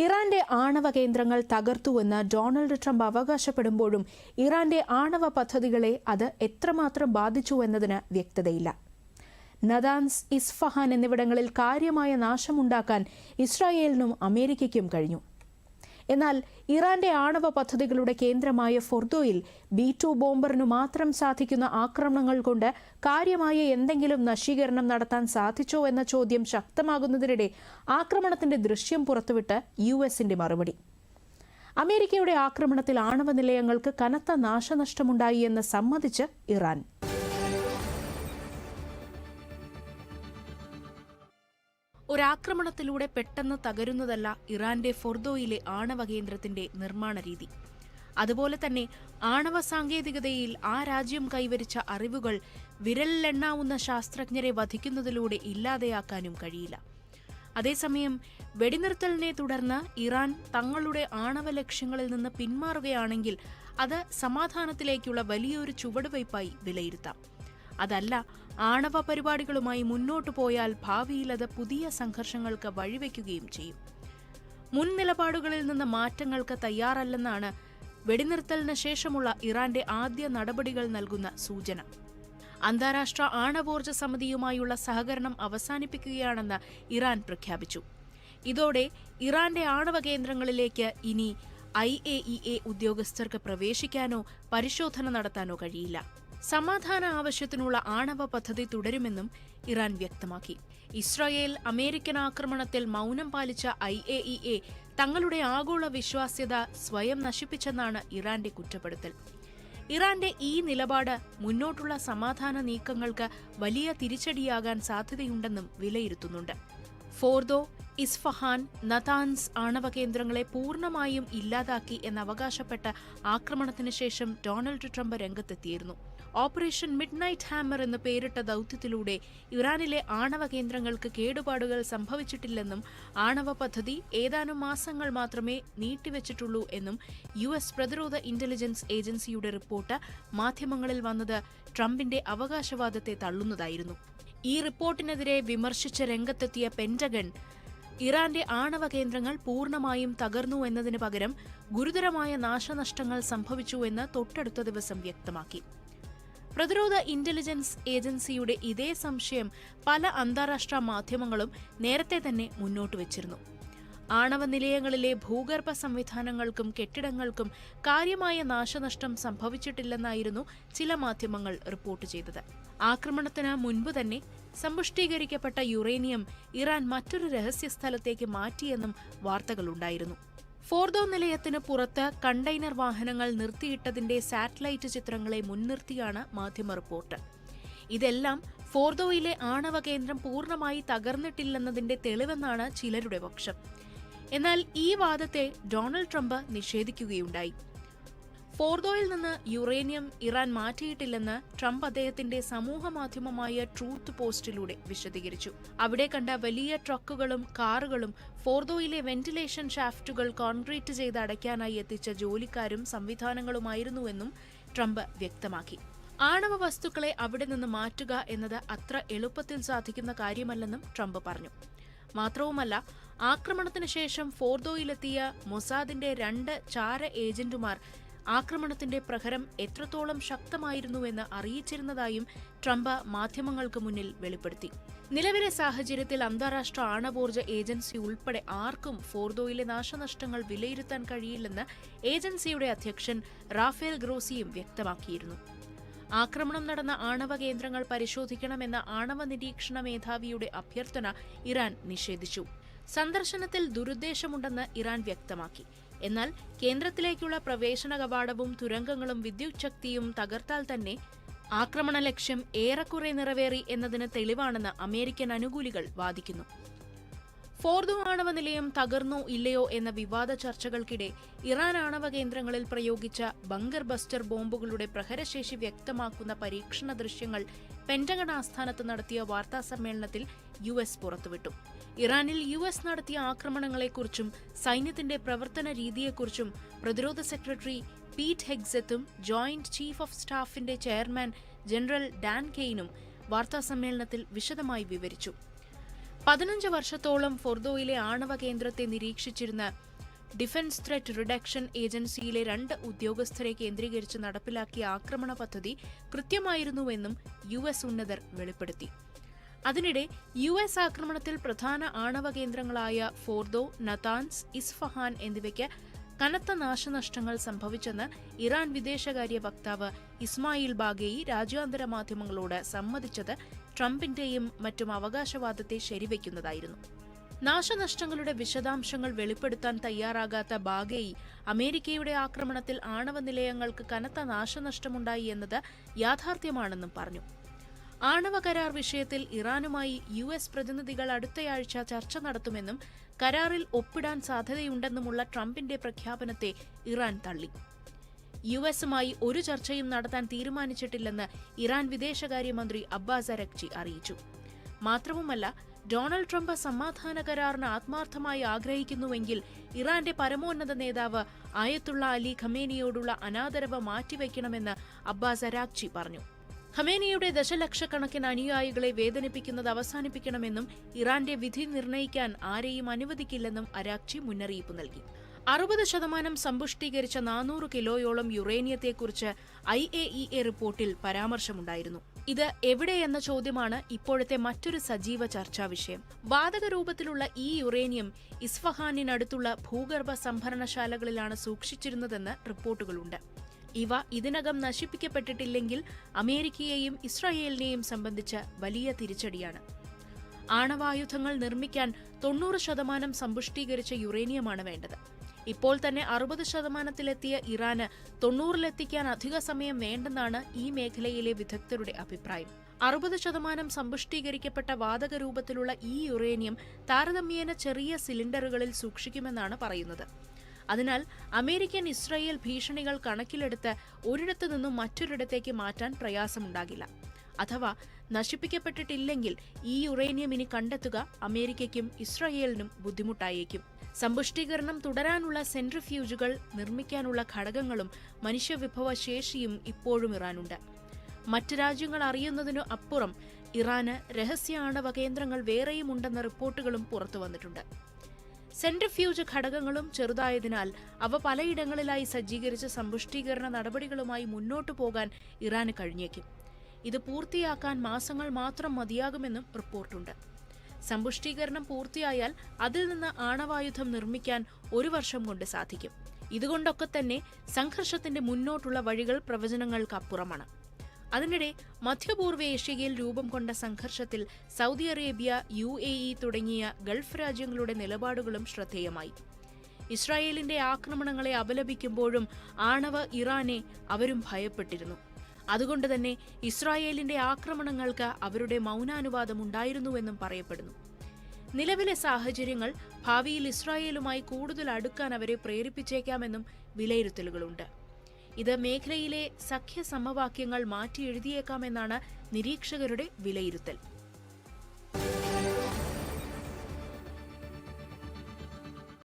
ഇറാന്റെ ആണവ കേന്ദ്രങ്ങൾ തകർത്തുവെന്ന് ഡൊണാൾഡ് ട്രംപ് അവകാശപ്പെടുമ്പോഴും ഇറാന്റെ ആണവ പദ്ധതികളെ അത് എത്രമാത്രം ബാധിച്ചു എന്നതിന് വ്യക്തതയില്ല. നദാൻസ് ഇസ്ഫഹാൻ എന്നിവിടങ്ങളിൽ കാര്യമായ നാശമുണ്ടാക്കാൻ ഇസ്രായേലിനും അമേരിക്കയ്ക്കും കഴിഞ്ഞു. എന്നാൽ ഇറാന്റെ ആണവ പദ്ധതികളുടെ കേന്ദ്രമായ ഫൊർദോയിൽ ബി ടു ബോംബറിനു മാത്രം സാധിക്കുന്ന ആക്രമണങ്ങൾ കൊണ്ട് കാര്യമായ എന്തെങ്കിലും നശീകരണം നടത്താൻ സാധിച്ചോ എന്ന ചോദ്യം ശക്തമാകുന്നതിനിടെ ആക്രമണത്തിന്റെ ദൃശ്യം പുറത്തുവിട്ട് യു എസിന്റെ മറുപടി. അമേരിക്കയുടെ ആക്രമണത്തിൽ ആണവ നിലയങ്ങൾക്ക് കനത്ത നാശനഷ്ടമുണ്ടായി എന്ന് സമ്മതിച്ച് ഇറാൻ. ഒരാക്രമണത്തിലൂടെ പെട്ടെന്ന് തകരുന്നതല്ല ഇറാന്റെ ഫൊർദോയിലെ ആണവ കേന്ദ്രത്തിന്റെ നിർമ്മാണ രീതി. അതുപോലെ തന്നെ ആണവ സാങ്കേതികതയിൽ ആ രാജ്യം കൈവരിച്ച അറിവുകൾ വിരലിലെണ്ണാവുന്ന ശാസ്ത്രജ്ഞരെ വധിക്കുന്നതിലൂടെ ഇല്ലാതെയാക്കാനും കഴിയില്ല. അതേസമയം വെടിനിർത്തലിനെ തുടർന്ന് ഇറാൻ തങ്ങളുടെ ആണവ ലക്ഷ്യങ്ങളിൽ നിന്ന് പിന്മാറുകയാണെങ്കിൽ അത് സമാധാനത്തിലേക്കുള്ള വലിയൊരു ചുവടുവയ്പായി വിലയിരുത്താം. അതല്ല ആണവ പരിപാടികളുമായി മുന്നോട്ടു പോയാൽ ഭാവിയിൽ അത് പുതിയ സംഘർഷങ്ങൾക്ക് വഴിവെക്കുകയും ചെയ്യും. മുൻ നിലപാടുകളിൽ നിന്ന് മാറ്റങ്ങൾക്ക് തയ്യാറല്ലെന്നാണ് വെടിനിർത്തലിന് ശേഷമുള്ള ഇറാന്റെ ആദ്യ നടപടികൾ നൽകുന്ന സൂചന. അന്താരാഷ്ട്ര ആണവോർജ സമിതിയുമായുള്ള സഹകരണം അവസാനിപ്പിക്കുകയാണെന്ന് ഇറാൻ പ്രഖ്യാപിച്ചു. ഇതോടെ ഇറാന്റെ ആണവ കേന്ദ്രങ്ങളിലേക്ക് ഇനി ഐ എ ഇ എ ഉദ്യോഗസ്ഥർക്ക് പ്രവേശിക്കാനോ പരിശോധന നടത്താനോ കഴിയില്ല. സമാധാന ആവശ്യത്തിനുള്ള ആണവ പദ്ധതി തുടരുമെന്നും ഇറാൻ വ്യക്തമാക്കി. ഇസ്രായേൽ അമേരിക്കൻ ആക്രമണത്തിൽ മൗനം പാലിച്ച ഐ എ ഇ എ തങ്ങളുടെ ആഗോള വിശ്വാസ്യത സ്വയം നശിപ്പിച്ചെന്നാണ് ഇറാന്റെ കുറ്റപ്പെടുത്തൽ. ഇറാന്റെ ഈ നിലപാട് മുന്നോട്ടുള്ള സമാധാന നീക്കങ്ങൾക്ക് വലിയ തിരിച്ചടിയാകാൻ സാധ്യതയുണ്ടെന്നും വിലയിരുത്തുന്നുണ്ട്. ഫോർദോ ഇസ്ഫഹാൻ നതാൻസ് ആണവ കേന്ദ്രങ്ങളെ പൂർണമായും ഇല്ലാതാക്കി എന്നവകാശപ്പെട്ട ആക്രമണത്തിന് ശേഷം ഡൊണാൾഡ് ട്രംപ് രംഗത്തെത്തിയിരുന്നു. ഓപ്പറേഷൻ മിഡ് നൈറ്റ് ഹാമർ എന്ന് പേരിട്ട ദൗത്യത്തിലൂടെ ഇറാനിലെ ആണവ കേന്ദ്രങ്ങൾക്ക് കേടുപാടുകൾ സംഭവിച്ചിട്ടില്ലെന്നും ആണവ പദ്ധതി ഏതാനും മാസങ്ങൾ മാത്രമേ നീട്ടിവച്ചിട്ടുള്ളൂ എന്നും യു എസ് പ്രതിരോധ ഇന്റലിജൻസ് ഏജൻസിയുടെ റിപ്പോർട്ട് മാധ്യമങ്ങളിൽ വന്നത് ട്രംപിന്റെ അവകാശവാദത്തെ തള്ളുന്നതായിരുന്നു. ഈ റിപ്പോർട്ടിനെതിരെ വിമർശിച്ച് രംഗത്തെത്തിയ പെന്റഗൺ ഇറാന്റെ ആണവ കേന്ദ്രങ്ങൾ പൂർണമായും തകർന്നു എന്നതിന് പകരം ഗുരുതരമായ നാശനഷ്ടങ്ങൾ സംഭവിച്ചു എന്ന് തൊട്ടടുത്ത ദിവസം വ്യക്തമാക്കി. പ്രതിരോധ ഇന്റലിജൻസ് ഏജൻസിയുടെ ഇതേ സംശയം പല അന്താരാഷ്ട്ര മാധ്യമങ്ങളും നേരത്തെ തന്നെ മുന്നോട്ട് വച്ചിരുന്നു. ആണവ നിലയങ്ങളിലെ ഭൂഗർഭ സംവിധാനങ്ങൾക്കും കെട്ടിടങ്ങൾക്കും കാര്യമായ നാശനഷ്ടം സംഭവിച്ചിട്ടില്ലെന്നായിരുന്നു ചില മാധ്യമങ്ങൾ റിപ്പോർട്ട് ചെയ്തത്. ആക്രമണത്തിന് മുൻപ് തന്നെ സമ്പുഷ്ടീകരിക്കപ്പെട്ട യുറേനിയം ഇറാൻ മറ്റൊരു രഹസ്യ സ്ഥലത്തേക്ക് മാറ്റിയെന്നും വാർത്തകളുണ്ടായിരുന്നു. ഫോർദോ നിലയത്തിന് പുറത്ത് കണ്ടെയ്നർ വാഹനങ്ങൾ നിർത്തിയിട്ടതിന്റെ സാറ്റലൈറ്റ് ചിത്രങ്ങളെ മുൻനിർത്തിയാണ് മാധ്യമ റിപ്പോർട്ട്. ഇതെല്ലാം ഫോർദോയിലെ ആണവ കേന്ദ്രം പൂർണമായി തകർന്നിട്ടില്ലെന്നതിന്റെ തെളിവെന്നാണ് ചിലരുടെ പക്ഷം. എന്നാൽ ഈ വാദത്തെ ഡൊണാൾഡ് ട്രംപ് നിഷേധിക്കുകയുണ്ടായി. ഫോർദോയിൽ നിന്ന് യുറേനിയം ഇറാൻ മാറ്റിയിട്ടില്ലെന്ന് ട്രംപ് അദ്ദേഹത്തിന്റെ സമൂഹമാധ്യമമായ ട്രൂത്ത് പോസ്റ്റിലൂടെ വിശദീകരിച്ചു. അവിടെ കണ്ട വലിയ ട്രക്കുകളും കാറുകളും ഫോർദോയിലെ വെന്റിലേഷൻ ഷാഫ്റ്റുകൾ കോൺക്രീറ്റ് ചെയ്ത് അടയ്ക്കാനായി എത്തിച്ച ജോലിക്കാരും സംവിധാനങ്ങളുമായിരുന്നുവെന്നും ട്രംപ് വ്യക്തമാക്കി. ആണവ വസ്തുക്കളെ അവിടെ നിന്ന് മാറ്റുക എന്നത് അത്ര എളുപ്പത്തിൽ സാധിക്കുന്ന കാര്യമല്ലെന്നും ട്രംപ് പറഞ്ഞു. മാത്രവുമല്ല ആക്രമണത്തിന് ശേഷം ഫോർദോയിലെത്തിയ മൊസാദിന്റെ രണ്ട് ചാര ഏജന്റുമാർ ആക്രമണത്തിന്റെ പ്രഹരം എത്രത്തോളം ശക്തമായിരുന്നുവെന്ന് അറിയിച്ചിരുന്നതായും ട്രംപ് മാധ്യമങ്ങൾക്ക് മുന്നിൽ വെളിപ്പെടുത്തി. നിലവിലെ സാഹചര്യത്തിൽ അന്താരാഷ്ട്ര ആണവോർജ ഏജൻസി ഉൾപ്പെടെ ആർക്കും ഫോർദോയിലെ നാശനഷ്ടങ്ങൾ വിലയിരുത്താൻ കഴിയില്ലെന്ന് ഏജൻസിയുടെ അധ്യക്ഷൻ റാഫേൽ ഗ്രോസിയും വ്യക്തമാക്കിയിരുന്നു. ആക്രമണം നടന്ന ആണവ കേന്ദ്രങ്ങൾ പരിശോധിക്കണമെന്ന ആണവ നിരീക്ഷണ മേധാവിയുടെ അഭ്യർത്ഥന ഇറാൻ നിഷേധിച്ചു. സന്ദർശനത്തിൽ ദുരുദ്ദേശമുണ്ടെന്ന് ഇറാൻ വ്യക്തമാക്കി. എന്നാൽ കേന്ദ്രത്തിലേക്കുള്ള പ്രവേശന കവാടവും തുരങ്കങ്ങളും വിദ്യുത് ശക്തിയും തകർത്താൽ തന്നെ ആക്രമണ ലക്ഷ്യം ഏറെക്കുറെ നിറവേറി എന്നതിന് തെളിവാണെന്ന് അമേരിക്കൻ അനുകൂലികൾ വാദിക്കുന്നു. ഫോർദു ആണവ നിലയം തകർന്നോ ഇല്ലയോ എന്ന വിവാദ ചർച്ചകൾക്കിടെ ഇറാൻ ആണവ കേന്ദ്രങ്ങളിൽ പ്രയോഗിച്ച ബങ്കർ ബസ്റ്റർ ബോംബുകളുടെ പ്രഹരശേഷി വ്യക്തമാക്കുന്ന പരീക്ഷണ ദൃശ്യങ്ങൾ പെന്റഗൺ ആസ്ഥാനത്ത് നടത്തിയ വാർത്താ സമ്മേളനത്തിൽ യു എസ് പുറത്തുവിട്ടു. ഇറാനിൽ യു എസ് നടത്തിയ ആക്രമണങ്ങളെക്കുറിച്ചും സൈന്യത്തിന്റെ പ്രവർത്തന രീതിയെക്കുറിച്ചും പ്രതിരോധ സെക്രട്ടറി പീറ്റ് ഹെഗ്സത്തും ജോയിന്റ് ചീഫ് ഓഫ് സ്റ്റാഫിന്റെ ചെയർമാൻ ജനറൽ ഡാൻ കെയ്നും വാർത്താസമ്മേളനത്തിൽ വിശദമായി വിവരിച്ചു. പതിനഞ്ച് വർഷത്തോളം ഫോർദോയിലെ ആണവ കേന്ദ്രത്തെ നിരീക്ഷിച്ചിരുന്ന ഡിഫൻസ് ത്രെറ്റ് റിഡക്ഷൻ ഏജൻസിയിലെ രണ്ട് ഉദ്യോഗസ്ഥരെ കേന്ദ്രീകരിച്ച് നടപ്പിലാക്കിയ ആക്രമണ പദ്ധതി കൃത്യമായിരുന്നുവെന്നും യു എസ് ഉന്നതർ വെളിപ്പെടുത്തി. അതിനിടെ യു എസ് ആക്രമണത്തിൽ പ്രധാന ആണവ കേന്ദ്രങ്ങളായ ഫോർദോ നതാൻസ് ഇസ്ഫഹാൻ എന്നിവയ്ക്ക് കനത്ത നാശനഷ്ടങ്ങൾ സംഭവിച്ചെന്ന് ഇറാൻ വിദേശകാര്യ വക്താവ് ഇസ്മായിൽ ബാഗേയി രാജ്യാന്തര മാധ്യമങ്ങളോട് സമ്മതിച്ചത് ട്രംപിന്റെയും മറ്റും അവകാശവാദത്തെ ശരിവയ്ക്കുന്നതായിരുന്നു നാശനഷ്ടങ്ങളുടെ വിശദാംശങ്ങൾ വെളിപ്പെടുത്താൻ തയ്യാറാകാത്ത ബാഗേയി അമേരിക്കയുടെ ആക്രമണത്തിൽ ആണവ നിലയങ്ങൾക്ക് കനത്ത നാശനഷ്ടമുണ്ടായി എന്നത് യാഥാർത്ഥ്യമാണെന്നും പറഞ്ഞു. ആണവ കരാർ വിഷയത്തിൽ ഇറാനുമായി യു എസ് പ്രതിനിധികൾ അടുത്തയാഴ്ച ചർച്ച നടത്തുമെന്നും കരാറിൽ ഒപ്പിടാൻ സാധ്യതയുണ്ടെന്നുമുള്ള ട്രംപിന്റെ പ്രഖ്യാപനത്തെ ഇറാൻ തള്ളി. യു എസുമായി ഒരു ചർച്ചയും നടത്താൻ തീരുമാനിച്ചിട്ടില്ലെന്ന് ഇറാൻ വിദേശകാര്യമന്ത്രി അബ്ബാസ് അരക്ചി അറിയിച്ചു. മാത്രവുമല്ല ഡൊണാൾഡ് ട്രംപ് സമാധാന കരാറിന് ആത്മാർത്ഥമായി ആഗ്രഹിക്കുന്നുവെങ്കിൽ ഇറാന്റെ പരമോന്നത നേതാവ് ആയത്തുള്ള അലി ഖമേനിയോടുള്ള അനാദരവ് മാറ്റിവെക്കണമെന്ന് അബ്ബാസ് അരാക്ചി പറഞ്ഞു. ഖമേനിയുടെ ദശലക്ഷക്കണക്കിന് അനുയായികളെ വേദനിപ്പിക്കുന്നത് അവസാനിപ്പിക്കണമെന്നും ഇറാന്റെ വിധി നിർണയിക്കാൻ ആരെയും അനുവദിക്കില്ലെന്നും അരാക്ചി മുന്നറിയിപ്പ് നൽകി. അറുപത് ശതമാനം സമ്പുഷ്ടീകരിച്ച നാനൂറ് കിലോയോളം യുറേനിയത്തെക്കുറിച്ച് ഐ എ ഇ എ റിപ്പോർട്ടിൽ പരാമർശമുണ്ടായിരുന്നു. ഇത് എവിടെയെന്ന ചോദ്യമാണ് ഇപ്പോഴത്തെ മറ്റൊരു സജീവ ചർച്ചാ വിഷയം. വാതക രൂപത്തിലുള്ള ഈ യുറേനിയം ഇസ്ഫഹാനിനടുത്തുള്ള ഭൂഗർഭ സംഭരണശാലകളിലാണ് സൂക്ഷിച്ചിരുന്നതെന്ന് റിപ്പോർട്ടുകളുണ്ട്. ഇവ ഇതിനകം നശിപ്പിക്കപ്പെട്ടിട്ടില്ലെങ്കിൽ അമേരിക്കയെയും ഇസ്രായേലിനെയും സംബന്ധിച്ച് വലിയ തിരിച്ചടിയാണ്. ആണവായുധങ്ങൾ നിർമ്മിക്കാൻ തൊണ്ണൂറ് ശതമാനം സമ്പുഷ്ടീകരിച്ച യുറേനിയമാണ് വേണ്ടത്. ഇപ്പോൾ തന്നെ അറുപത് ശതമാനത്തിലെത്തിയ ഇറാന് തൊണ്ണൂറിലെത്തിക്കാൻ അധിക സമയം വേണ്ടെന്നാണ് ഈ മേഖലയിലെ വിദഗ്ധരുടെ അഭിപ്രായം. അറുപത് ശതമാനം സമ്പുഷ്ടീകരിക്കപ്പെട്ട വാതക രൂപത്തിലുള്ള ഈ യുറേനിയം താരതമ്യേന ചെറിയ സിലിണ്ടറുകളിൽ സൂക്ഷിക്കുമെന്നാണ് പറയുന്നത്. അതിനാൽ അമേരിക്കൻ ഇസ്രായേൽ ഭീഷണികൾ കണക്കിലെടുത്ത് ഒരിടത്തു നിന്നും മറ്റൊരിടത്തേക്ക് മാറ്റാൻ പ്രയാസമുണ്ടാകില്ല. അഥവാ നശിപ്പിക്കപ്പെട്ടിട്ടില്ലെങ്കിൽ ഈ യുറേനിയം ഇനി കണ്ടെത്തുക അമേരിക്കയ്ക്കും ഇസ്രായേലിനും ബുദ്ധിമുട്ടായേക്കും. സമ്പുഷ്ടീകരണം തുടരാനുള്ള സെൻട്രിഫ്യൂജുകൾ നിർമ്മിക്കാനുള്ള ഘടകങ്ങളും മനുഷ്യവിഭവ ശേഷിയും ഇപ്പോഴും ഇറാനുണ്ട്. മറ്റ് രാജ്യങ്ങൾ അറിയുന്നതിനു അപ്പുറം ഇറാന് രഹസ്യ ആണവ കേന്ദ്രങ്ങൾ വേറെയും ഉണ്ടെന്ന റിപ്പോർട്ടുകളും പുറത്തുവന്നിട്ടുണ്ട്. സെൻട്രിഫ്യൂജ് ഘടകങ്ങളും ചെറുതായതിനാൽ അവ പലയിടങ്ങളിലായി സജ്ജീകരിച്ച സമ്പുഷ്ടീകരണ നടപടികളുമായി മുന്നോട്ടു പോകാൻ ഇറാന് കഴിഞ്ഞേക്കും. ഇത് പൂർത്തിയാക്കാൻ മാസങ്ങൾ മാത്രം മതിയാകുമെന്നും റിപ്പോർട്ടുണ്ട്. സമ്പുഷ്ടീകരണം പൂർത്തിയായാൽ അതിൽ നിന്ന് ആണവായുധം നിർമ്മിക്കാൻ ഒരു വർഷം കൊണ്ട് സാധിക്കും. ഇതുകൊണ്ടൊക്കെ തന്നെ സംഘർഷത്തിന്റെ മുന്നോട്ടുള്ള വഴികൾ പ്രവചനങ്ങൾക്കപ്പുറമാണ്. അതിനിടെ മധ്യപൂർവ ഏഷ്യയിൽ രൂപം കൊണ്ട സംഘർഷത്തിൽ സൗദി അറേബ്യ യു തുടങ്ങിയ ഗൾഫ് രാജ്യങ്ങളുടെ നിലപാടുകളും ശ്രദ്ധേയമായി. ഇസ്രായേലിന്റെ ആക്രമണങ്ങളെ അപലപിക്കുമ്പോഴും ആണവ ഇറാനെ അവരും ഭയപ്പെട്ടിരുന്നു. അതുകൊണ്ട് തന്നെ ഇസ്രായേലിന്റെ ആക്രമണങ്ങൾക്ക് അവരുടെ മൗനാനുവാദം ഉണ്ടായിരുന്നുവെന്നും പറയപ്പെടുന്നു. നിലവിലെ സാഹചര്യങ്ങൾ ഭാവിയിൽ ഇസ്രായേലുമായി കൂടുതൽ അടുക്കാൻ അവരെ പ്രേരിപ്പിച്ചേക്കാമെന്നും വിലയിരുത്തലുകളുണ്ട്. ഇത് മേഖലയിലെ സഖ്യ സമവാക്യങ്ങൾ മാറ്റിയെഴുതിയേക്കാമെന്നാണ് നിരീക്ഷകരുടെ വിലയിരുത്തൽ.